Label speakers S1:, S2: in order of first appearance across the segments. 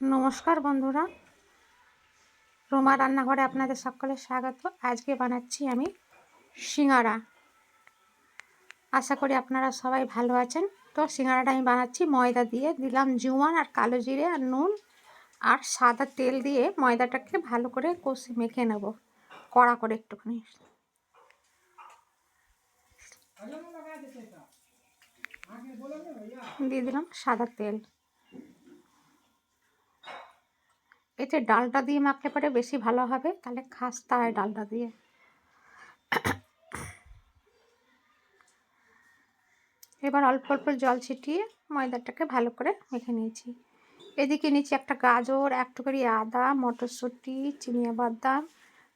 S1: নমস্কার বন্ধুরা। রোমা রান্নাঘরে আপনাদের সকলে স্বাগত। আজকে বানাচ্ছি আমি সিঙ্গারা। আশা করি আপনারা সবাই ভালো আছেন। তো সিঙ্গারাটা আমি বানাচ্ছি ময়দা দিয়ে। দিলাম জুয়ান আর কালো জিরে আর নুন আর সাদা তেল দিয়ে ময়দাটাকে ভালো করে কষে মেখে নেব। কড়া করে একটুখানি। দিয়ে দিলাম সাদা তেল। এতে ডালটা দিয়ে মাখলে পরে বেশি ভালো হবে, তাহলে খাস্তা হয় ডালটা দিয়ে। এবার অল্প অল্প জল ছিটিয়ে ময়দাটাকে ভালো করে মেখে নিয়েছি। এদিকে নিচে একটা গাজর, একটুখানি আদা, মটরশুঁটি চিনিয়া বাদাম,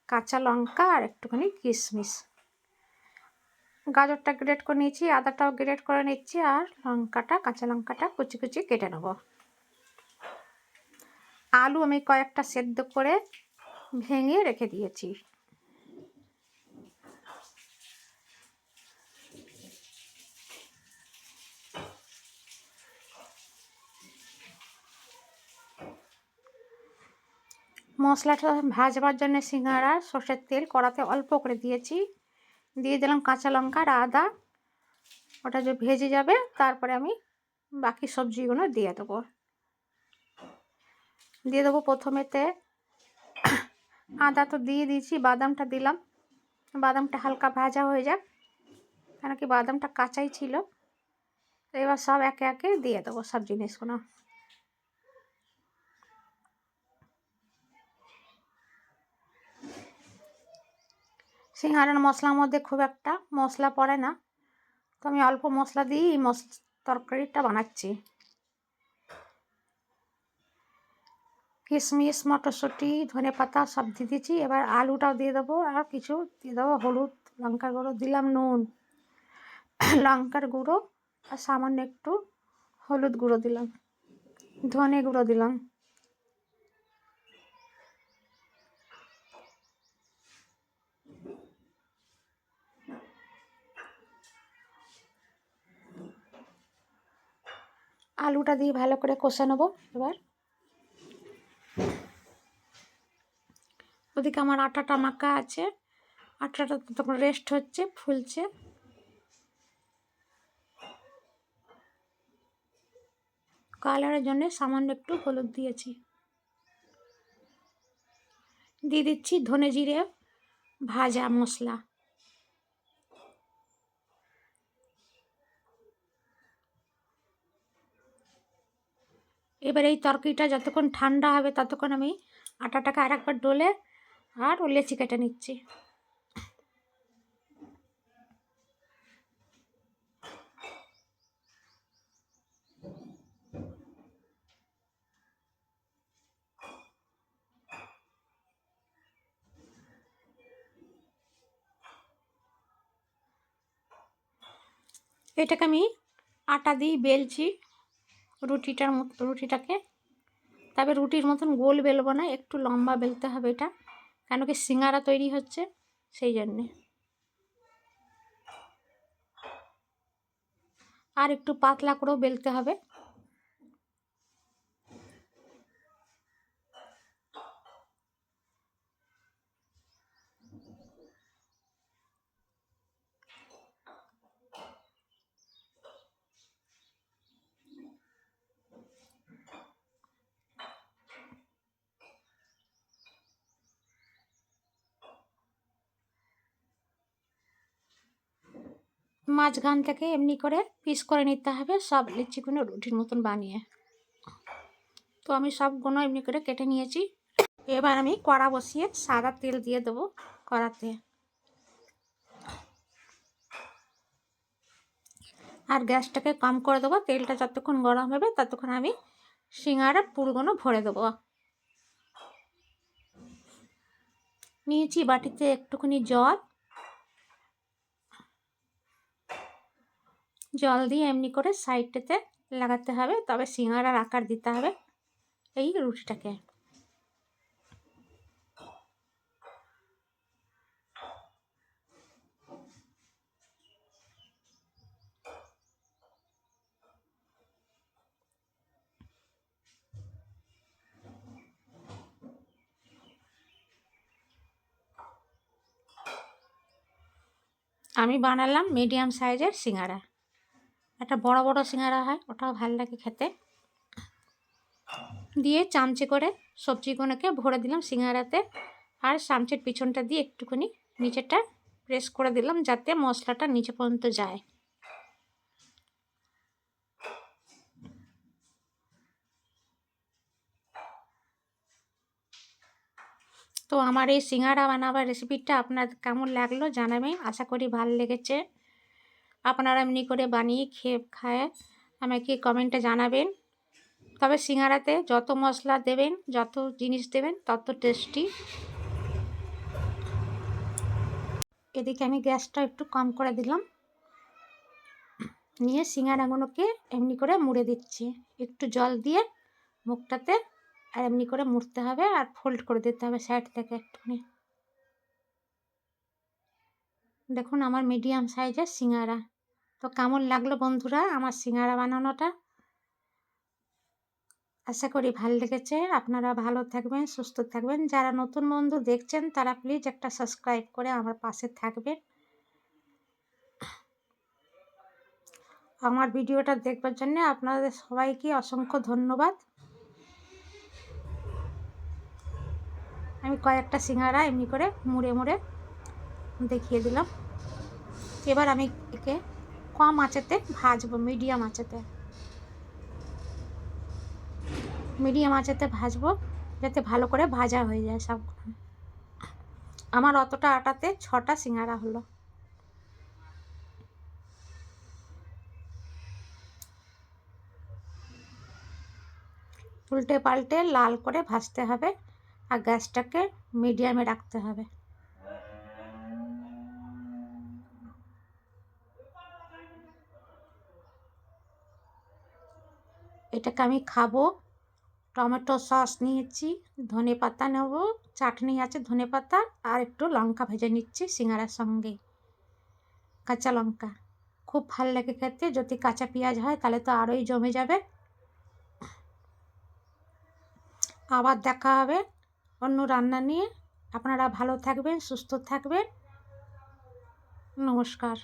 S1: কাঁচা লঙ্কা আর একটুখানি কিশমিশ। গাজরটা গ্রেট করে নিয়েছি, আদাটাও গ্রেট করে নিচ্ছি আর লঙ্কাটা, কাঁচা লঙ্কাটা কুচি কুচি কেটে নেব। আলু আমি কয়েকটা সেদ্ধ করে ভেঙে রেখে দিয়েছি। মশলাটা ভাজবার জন্য সিঙ্গারা, সর্ষের তেল কড়াতে অল্প করে দিয়েছি। দিয়ে দিলাম কাঁচা লঙ্কা আর আদা। ওটা যে ভেজে যাবে, তারপরে আমি বাকি সবজিগুলো দিয়ে দেবো। দিয়ে দেবো প্রথমেতে আদা তো দিয়ে দিয়েছি, বাদামটা দিলাম। বাদামটা হালকা ভাজা হয়ে যাক, কেন কি বাদামটা কাঁচাই ছিল। এবার সব একে একে দিয়ে দেবো সব জিনিসগুলো। সিঙ্গারার মশলার মধ্যে খুব একটা মশলা পড়ে না। তো আমি অল্প মশলা দিয়েই মশ তরকারিটা বানাচ্ছি। কিশমিশ মটরশুঁটি, ধনে পাতা সব দিয়ে দিয়েছি। এবার আলুটাও দিয়ে দেবো আর কিছু দিয়ে দেবো হলুদ, লঙ্কার গুঁড়ো, দিলাম নুন। লঙ্কার গুঁড়ো আর সামান্য একটু হলুদ গুঁড়ো দিলাম। ধনে গুঁড়ো দিলাম। আলুটা দিয়ে ভালো করে কষে নেব এবার। ওদিকে আমার আটাটা মাখা আছে। আটাটা তখন রেস্ট হচ্ছে, ফুলছে। কালারের জন্য সামান্য একটু হলুদ দিয়েছি। দিয়ে দিচ্ছি ধনে জিরে ভাজা মশলা। এবার এই তরকারিটা যতক্ষণ ঠান্ডা হবে ততক্ষণ আমি আটাটাকে আর একবার ডলে আর ও লেচি নিচ্ছি। এটাকে আমি আটা দিয়ে বেলছি রুটিটার মতো রুটিটাকে। তবে রুটির মতন গোল বেলবো না, একটু লম্বা বেলতে হবে এটা। কেন কি সিঙ্গারা তৈরি হচ্ছে? সেই জন্যে। আর একটু পাতলা করেও বেলতে হবে। মাঝখান থেকে এমনি করে পিস করে নিতে হবে, সব লিচিগুলো রুটির মতন বানিয়ে। তো আমি সবগুলো এমনি করে কেটে নিয়েছি। এবার আমি কড়া বসিয়ে সাদা তেল দিয়ে দেবো কড়াতে। আর গ্যাসটাকে কম করে দেবো, তেলটা যতক্ষণ গরম হবে ততক্ষণ আমি সিঙ্গারা পুরোগুলো ভরে দেবো। নিয়েছি বাটিতে একটুখানি জল জল দিয়ে এমনি করে সাইডটাতে লাগাতে হবে। তবে সিঙারার আকার দিতে হবে এই রুটিটাকে। আমি বানালাম মিডিয়াম সাইজের সিঙারা একটা বড় বড় সিঙ্গারা হয়, ওটাও ভালো লাগে খেতে। দিয়ে চামচে করে সবজিগুলোকে ভরে দিলাম সিঙ্গারাতে আর চামচের পিছনটা দিয়ে একটুখানি নিচেটা প্রেস করে দিলাম যাতে মশলাটা নিচে পর্যন্ত যায়। তো আমার এই সিঙ্গারা বানাবার রেসিপিটা আপনার কেমন লাগল জানাবেন? আশা করি ভালো লেগেছে। আপনারা এমনি করে বানিয়ে খেয়ে খায় আমাকে কমেন্টে জানাবেন। তবে সিঙ্গারাতে যত মশলা দেবেন, যত জিনিস দেবেন, তত টেস্টি এদিকে আমি গ্যাসটা একটু কম করে দিলাম। নিয়ে সিঙ্গারাগুলোকে এমনি করে মুড়ে দিচ্ছি। একটু জল দিয়ে মুখটাতে আর এমনি করে মুড়তে হবে আর ফোল্ড করে দিতে হবে সাইড থেকে একটুখানি। দেখুন আমার মিডিয়াম সাইজের সিঙ্গারা। তো কেমন লাগল বন্ধুরা আমার সিঙ্গারা বানানোটা? আশা করি ভালো লেগেছে। আপনারা ভালো থাকবেন, সুস্থ থাকবেন। যারা নতুন বন্ধু দেখছেন, তারা প্লিজ একটা সাবস্ক্রাইব করে আমার পাশে থাকবেন। আমার ভিডিওটা দেখবার জন্য আপনাদের সবাইকে অসংখ্য ধন্যবাদ। আমি কয়েকটা সিঙ্গারা এমনি করে মুড়ে মুড়ে দেখিয়ে দিলাম। এবার আমি একে কম আঁচেতে, ভাজবো মিডিয়াম আঁচেতে। মিডিয়াম আঁচেতে ভাজবো, যাতে ভালো করে ভাজা হয়ে যায় সবগুলো। আমার অতটা আটাতে ছটা সিঙ্গারা হলো। উল্টে পাল্টে লাল করে ভাজতে হবে, আর গ্যাসটাকে মিডিয়ামে রাখতে হবে। এটাকে আমি খাব। টমেটো সস নিয়েছি, ধনে পাতা নেব, চাটনি আছে ধনে পাতা, আর একটু লঙ্কা ভেজে নিচ্ছি সিঙ্গারার সঙ্গে। কাঁচা লঙ্কা। খুব ভালো লাগে খেতে, যদি কাঁচা পেঁয়াজ হয় তাহলে তো আরোই জমে যাবে। আবার দেখা হবে অন্য রান্না নিয়ে। আপনারা ভালো থাকবেন, সুস্থ থাকবেন। নমস্কার।